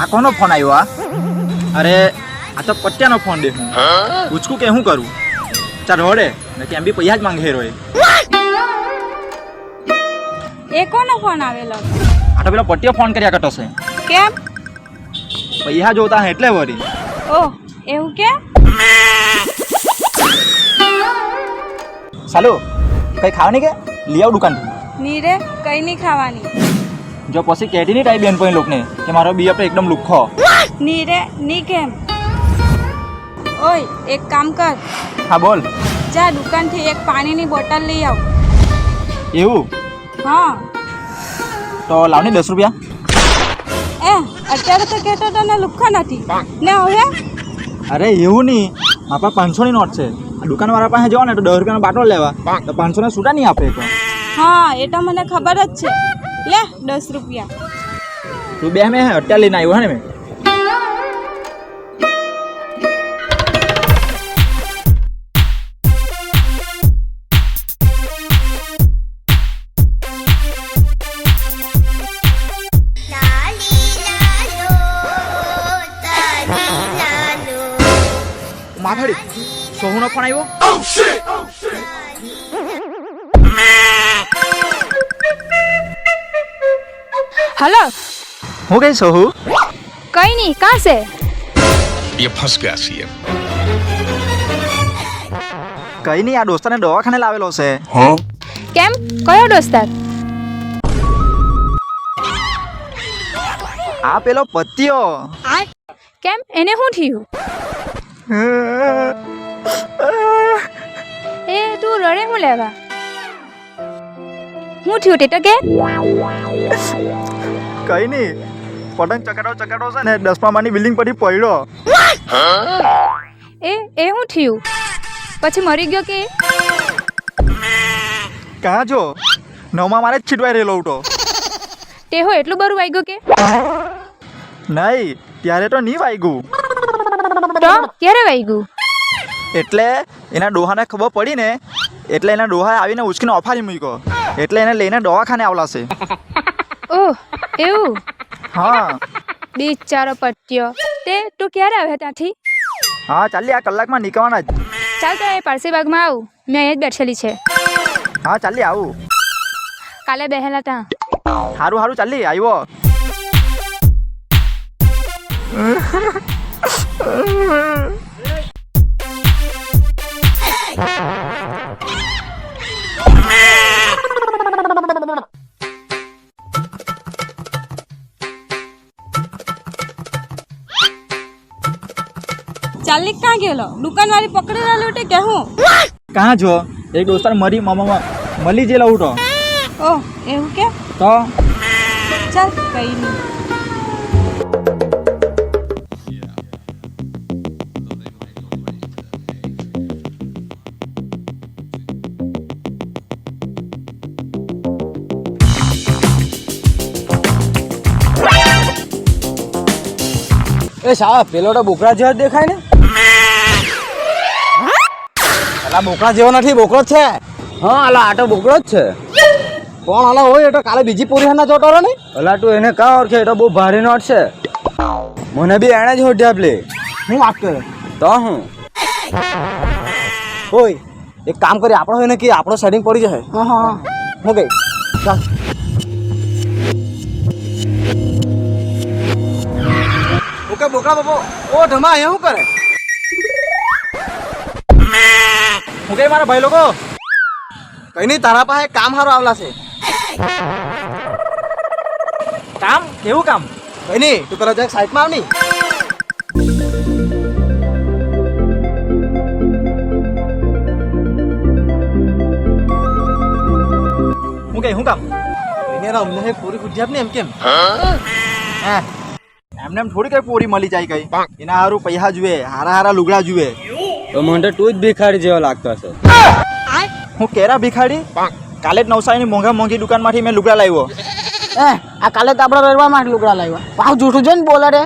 આ કોનો ફોન આવ્યો આ અરે આ તો પટ્યાનો ફોન દે હું પૂછકું કે શું કરું? ચાલ રોડે ને કેમ બી પૈસા જ માંગે રોય એ કોનો ફોન આવેલો? આ તો પેલો પટ્યો ફોન કર્યા કરતો છે. કેમ? પૈસા જોતા હે એટલે વળી. ઓહ એવું કે સાલો કઈ ખાવાની કે? લઈ આવ દુકાન નીરે કઈ નહીં ખાવાની? જો પછી કહેતી નહીં તારી બેનપણી લોકને કે મારો બી તો એકદમ લુખ્ખો. નીરે ની કેમ? ઓય એક કામ કર. હા બોલ. જા દુકાનથી એક પાણીની બોટલ લઈ આવ. એવું? હા. તો લાવની દસ રૂપિયા. એ અત્યારે તો કહેતો તને લુખ્ખો નથી. ને હવે? અરે એવું નહીં. મારા પાસે પાંચસોની નોટ છે. દુકાનવાળા પાસે જવા ને તો દસ રૂપિયાનો બાટલો લેવા. તો પાંચસો ને છૂટા નહીં આપે તો હા એ તો મને ખબર જ છે. લે દસ રૂપિયા. તું બે મેં અત્યારે લઈને આવ્યો હે ને મેં. માથાડી. સોહુનો ફોન આવ્યો હલો. હું કઈ સોહુ કઈ નહીં કાં છે? યે ફસ ગયા છીએ. કઈ નહીં આ દોસ્તાને દવાખાને લાવેલો છે. હ? કેમ? કયો દોસ્તાર? આ પેલો પત્યો. કેમ? એને શું થયું? એ તું રડે હું લેવા? શું થયું તે તો કે કઈ નહીં પતંગ ચકાડો ચકાડો છે ને દસમા માની બિલ્ડિંગ પરથી પડ્યો. એ એ શું થયું? પછી મરી ગયો કે? કાં જો નવમાં મારે જ છીટવાઈ રહેલો ઉઠો. તે હો એટલું બરું વાગ્યું કે? નહીં ત્યારે તો નહીં વાગ્યું તો ક્યારે વાગ્યું એટલે એના ડોહાને ખબર પડી ને એટલે એના ડોહા આવીને ઉચકીને ઓફારી મૂક્યો. એટલે એને લઈને દવાખાને આવલાશે. ઓહ એવું? હા. બિચારો પટ્યો. તે તું ક્યારે આવે ત્યાંથી? હા ચાલી આ કલાકમાં નીકળવાના જ. ચાલ તો એ પારસી બાગમાં આવું. મેં અહીંયા જ બેઠેલી છે. હા ચાલી આવું. કાલે બેહેલા ત્યાં સારું સારું ચાલી આવ્યો ચાલી ક્યાં ગયેલો. દુકાનવાળી પકડી રહેલો તે કે હું? કાં જો એક દોસ્તાર મરી મામા મળી જેલો ઉઠો ઓહ એવું કે? તો? ચાલ કઈ નહીં એ સાહેબ પેલો તો બોકરા જેવો જ દેખાય ને. અલા બોકડા જેવો નથી બોકડો જ છે. હા અલા આટો બોકડો જ છે. કોણ અલા હોય એટલે કાલે બીજી પોરી ના ચોટો ને? અલા તું એને કા ઓળખે? એ તો બહુ ભારે નોટ છે. મને બી એણે જ હોટ્યા પ્લે હું વાત કરે? તો હું? ઓય એક કામ કરી આપણો એને કે આપણો સેટિંગ પડી જશે. હા હા હું. ગઈ. ચાલ. ઓકે બોકડા બાપો. ઓ ધમા અહીંયા શું કરે? કઈ મારા ભાઈ લોકો. કઈ નહીં તારા પાસે કામ સારું આવલા છે. કામ? કેવું કામ? કઈ નહીં તું પેલા જરાક સાઈડમાં આવની. હું કઈ હું કામ? કઈ નહીં અમને પૂરી એમ કેમ? હે. એમને એમ થોડી કઈ પોરી મળી જાય કઈ. એના હારું પૈસા જુએ હારા હારા લુગડા જુએ. તો મને તું જ ભિખારી જેવો લાગતો છે હું કેરા ભિખારી કાલે જ નવસારીની મોંઘા મોંઘી દુકાનમાંથી મેં લુગડા લાવ્યો એ આ કાલે તો આપણે રડવા માટે લુગડા લાવ્યા પાવ જૂઠું છે ને બોલે રે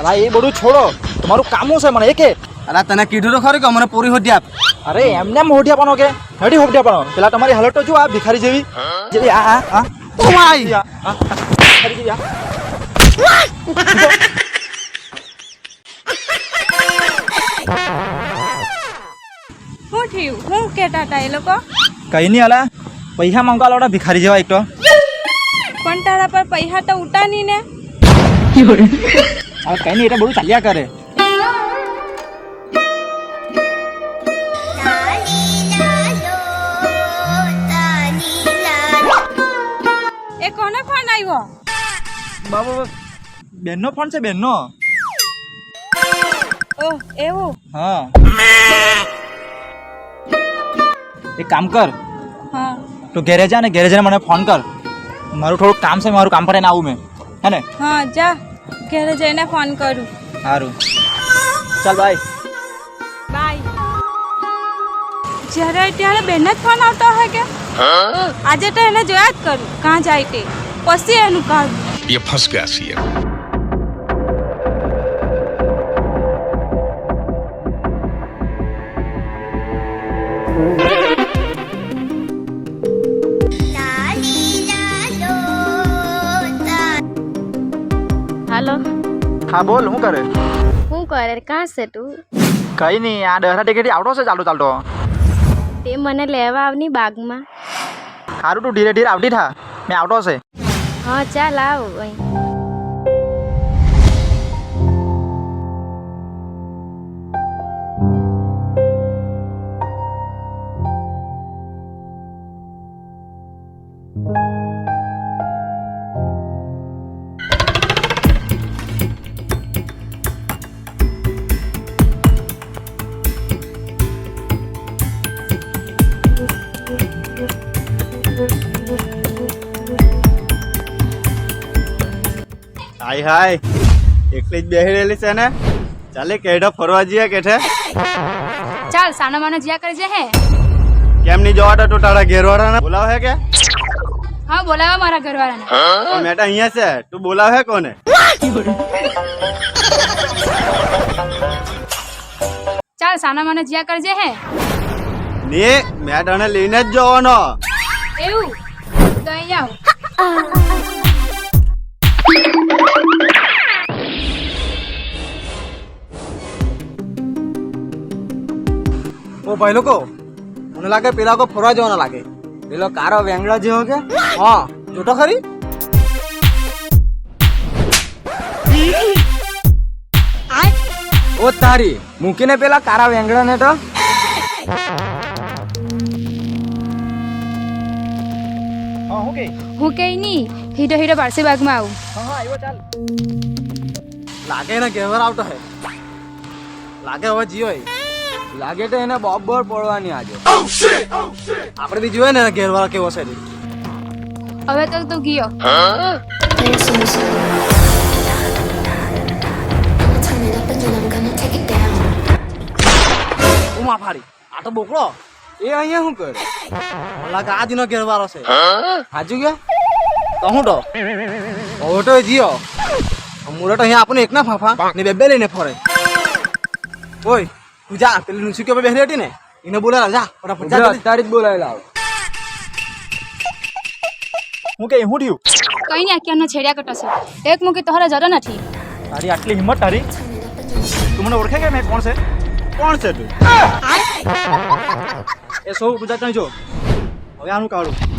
અરે એ બધું છોડો તમારું કામ છે મને એકે અરે અલા તને કીધું તો ખરું કે મને પૂરી હોધી આપ અરે એમને એમ હોટિયા કે હેડી હોટિયા પેલા તમારી હાલત તો જો આ ભિખારી જેવી જેવી આ આ આ ઓ માય આ આ, આ, ભિખારી જેવી આ શું થયું હું કેતા હતા એ લોકો? કઈ નહીં અલા પૈસા માંગવા ઓડા ભિખારી જેવા એક તો. પણ તારા પર પૈસા તો ઉટાની ને. હવે કઈ નહીં એટલે બધું ચાલ્યા કરે. એ કોનો ફોન આવ્યો બાબા બેનનો ફોન છે બેનનો ઓહ એવું હા એક કામ કર હા તું ઘેરે જા ને ઘેરે જઈને મને ફોન કર મારું થોડુંક કામ છે મારું કામ પર આવું મેં હે ને હા જા ઘરે જઈને ફોન કરું સારું ચાલ બાય બાય જ્યારે ત્યારે બેન જ ફોન આવતો હોય કે આજે તો એને જોયા જ કરું કાં જાય તે પછી એનું કાઢું ये फंस गया सीएम હા બોલ શું કરે? શું કરે? કાં છે તું? કઈ નહીં આ દહરા ટિકિટ આવડો છે ચાલતો ચાલતો. તે મને લેવા આવની બાગમાં. સારું તું ધીરે ધીરે આવતી થા. મેં આવડો છે. હા ચાલ આવ અહીં. હાય હાય. એકલી જ બેહી રહેલી છે ને? ચાલે કેઢા ફરવા જઈએ કે છે? ચાલ સાનો માનો જ્યાં કરી છે હે. કેમ નહીં જવા તું તારા ઘેરવાળાને? બોલાવ હે કે? હા બોલાવા મારા ઘરવાળાને. મેટા અહીંયા છે. તું બોલાવ હે કોને? ચાલ સાનો માનો જ્યાં કરજે હે. ને મેં તને લઈને જ જવાનો. એવું? તો અહીંયા આવ. ઓ ભાઈ લોકો મને લાગે પેલા લોકો ફરવા જવાના લાગે. પેલો કારો વેંગડા જેવો કે? હા જોટો ખરી? ઓ તારી મૂકીને પેલા કારા વેંગડા ને તો. હું કે? કઈ નહીં હીરો હીરો પારસી બાગમાં આવું. હા હા આવ્યો ચાલ. લાગે ને કહેવાર આવતો હે. લાગે હવે જીઓ લાગે તો એને બરોબર પડવાની આજે. આપણે બી જોઈએ ને ઘેરવાળા કેવો છે તે. હવે તો તું ગયો. ઉમા ફાડી. આ તો બોકડો. એ અહીંયા શું કરે? ઓલા લાગે આ દિનો ઘેરવાળો છે. હાજુ ગયો? તો હું તો? હવે તો જીઓ મુરે તો અહીંયા આપણે એકના ફાફા ને બે બે લઈને ફરે. ઓય. તું જા પેલી નુસી કે બેહરી હતી ને એને બોલાવ જા ફટાફટ જા તારી જ બોલાવી લાવ હું કે હું થયું? કઈ નહીં આખ્યાનો છેડ્યા કટો છે એક મૂકી તમારે જરો નથી. તારી આટલી હિંમત તારી. તું મને ઓળખે કે મેં? કોણ છે? કોણ છે તું? એ સૌ ગુજરાત જો હવે આનું કાઢું.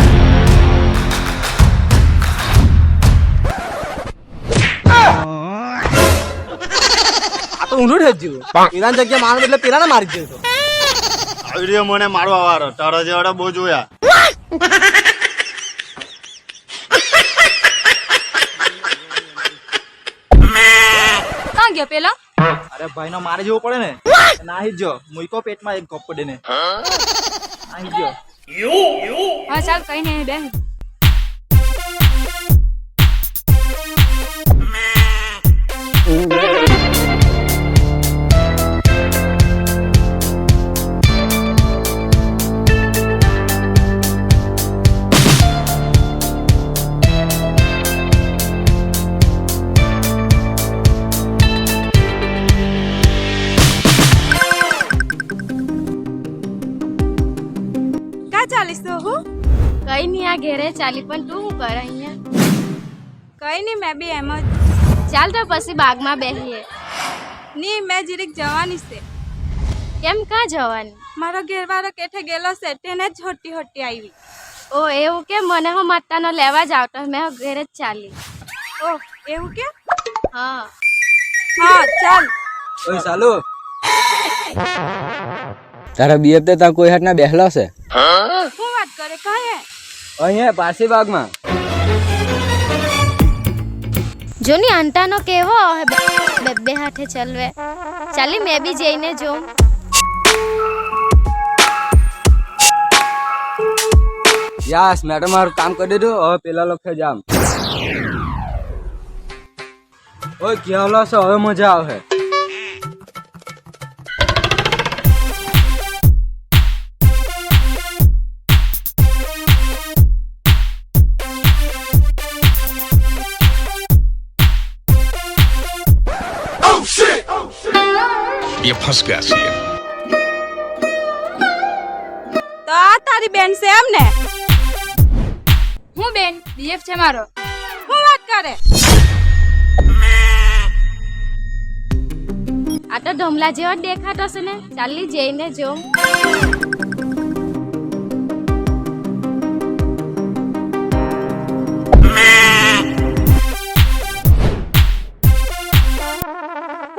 ઊંધું ઠેજ જીવ પેલા જગ્યા મારું એટલે પેલા ને મારી જ આવડ્યો મને મારવા વાળો તારા જેવાડા બહુ જોયા. ક્યાં ગયો પેલો? અરે ભાઈ નો મારે જેવો પડે ને નાહી જો મુઈકો પેટમાં એક ગપ પડે ને નાહી જ હા ચાલ કઈ નહીં બે ચાલી પણ તું શું કરે અહીંયા? કઈ નહીં મેં બી એમ જ. ચાલ તો પછી બાગમાં બેસીએ. ની મેં જીરીક જવાની છે. કેમ કાં જવાની? મારો ઘેરવાળો કેઠે ગયેલો છે તેને જ હોટી હોટી આવી. ઓ એવું કે મને હું માતાનો લેવા જ આવતો મેં ઘેર ઘેરે જ ચાલી ઓહ એવું કે હા. હા ચાલ. ઓય સાલુ. તારા બીએફ તે કોઈ હાથ ના બેહલો છે? શું વાત કરે કાંઈ હે? અહીંયા પારસી બાગમાં જોની અંટાનો કેવો હે બે બે બે હાથે ચલવે. ચાલી મેં બી જઈને જોઉં. યસ મેડમ મારું કામ કરી દીધું. હવે પેલા લોકો જામ. ઓય કેવલો છે? હવે મજા આવે એ ફસક્યા છીએ. તો આ તારી બેન છે એમ ને હું બેન બીએફ છે મારો. હું વાત કરે? આ તો ઢોમલા જેવો દેખાતો છે ને. ચાલી જઈને જો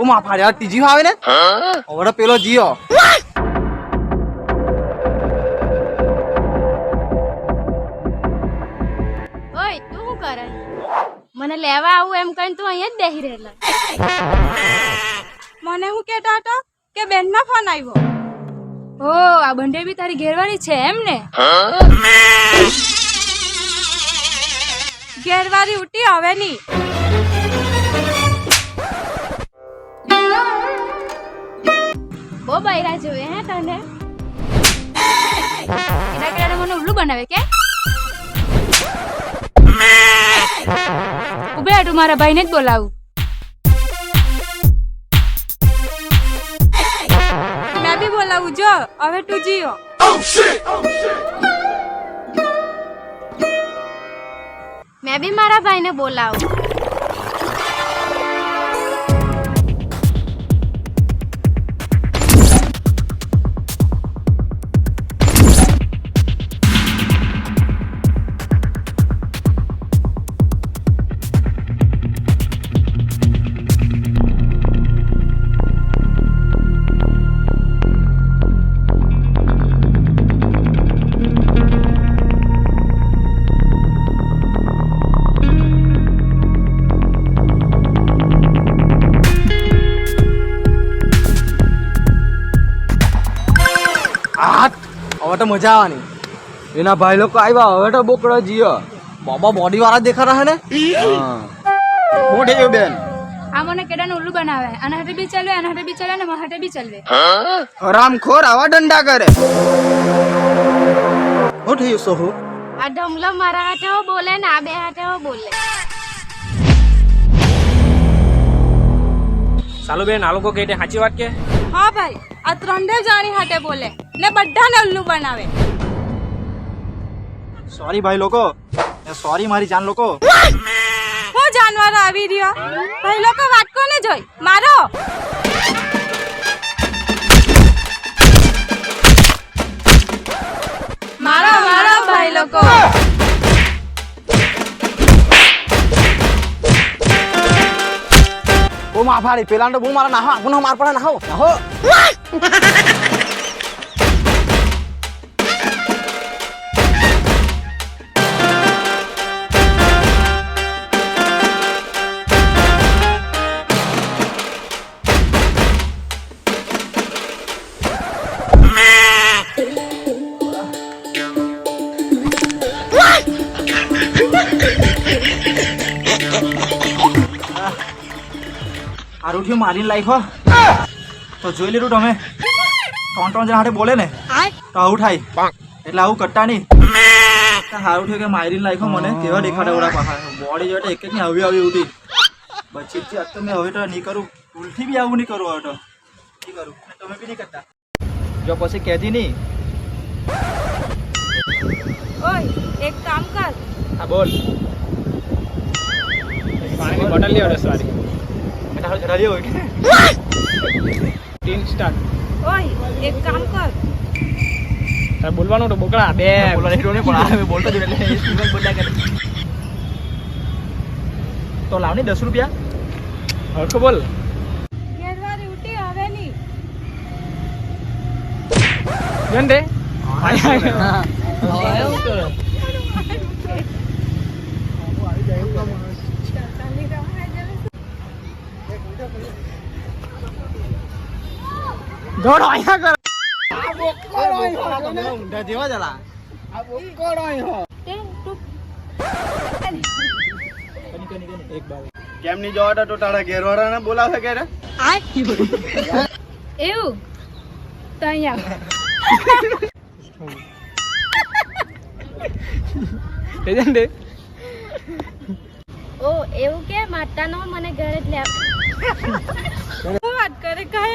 ઓ માં ફાડ્યા ત્રીજી આવે ને? હવે પેલો જીઓ. ઓય તું શું કરે? મને લેવા આવું એમ કહીને તું અહીંયા જ બેસી રહેલા. મને હું કેતા હતો કે બેનનો ફોન આવ્યો. ઓ આ બંને બી તારી ઘેરવાળી છે એમ ને? ઘેરવાળી ઉઠી હવે નહીં. બૈરા જોઈએ હે તને? એના કારણે મને ઉલ્લુ બનાવે કે? ઉભે હાટુ, મારા ભાઈને જ બોલાવું. મેં બી બોલાવું, જો, હવે તું જીઓ. મેં બી મારા ભાઈને બોલાવું. હવે તો મજા આવવાની. એના ભાઈ લોકો આવ્યા હવે તો બોકડો જીયો. બાબા બોડી વાળા દેખા હે ને? હા. હું બેન? આ મને કેડાનું ઉલ્લુ બનાવે. અને હાથે બી ચાલવે અને હાથે બી ચાલે ને મારા હાથે બી ચાલવે હરામખોર આવા ડંડા કરે. હું થયું સોહુ? આ ઢમલો મારા હાથે બોલે ને આ બે હાથે હો બોલે. સાલું બેન આ લોકો કહે સાચી વાત કે? હા ભાઈ આ ત્રણે જાણી હાટે બોલે. ને બધાને ઉલ્લુ બનાવે. સોરી ભાઈ લોકો. સોરી મારી જાન લોકો. હું જાનવર આવી રહ્યો? ભાઈ લોકો વાત કોને જોઈ? મારો? મારો મારો ભાઈ લોકો. બહુ માફાડી પેલા તો બહુ મારા નાહો આપણને માર પડે નાહો નાહો થયું મારીને લાઈખો તો જોઈ લીધું તમે? ત્રણ ત્રણ જણા હાથે બોલે ને તો આવું થાય. એટલે આવું કરતા નહીં. સારું હારું થયું કે મારીને લાઈખો મને. કેવા દેખાડે ઓળા પાછા. બોડી જોડે એક એક ની આવી આવી ઉઠી. બચી જ તો મેં હવે તો નહીં કરું. ભૂલથી બી આવું નહીં કરું હવે તો. નહીં કરું. તમે બી નહીં કરતા. જો પછી કહેતી નહીં. ઓય એક કામ કર. હા બોલ. પાણીની બોટલ લેવડે દસ વાળી એટલે હવે જરા જેવો કે તીન સ્ટાર્ટ ઓય એક કામ કર. તારે બોલવાનું તો બોકડા બે. બોલવા નહીં ને પણ આ બોલતો જ એટલે એ બોલ્યા કરે. તો લાવની દસ રૂપિયા. હરખો બોલ. હવે નહીં જન દે જોડો અહીંયા કર. ઊંધા જેવા જ અલા તે તું કેમ નહીં જવા તો તારા ઘેરવાળાને બોલાવે કે એવું તો અહીંયા ઓ એવું કે? માતા નો મને ઘરે જ લે. શું વાત કરે કહે?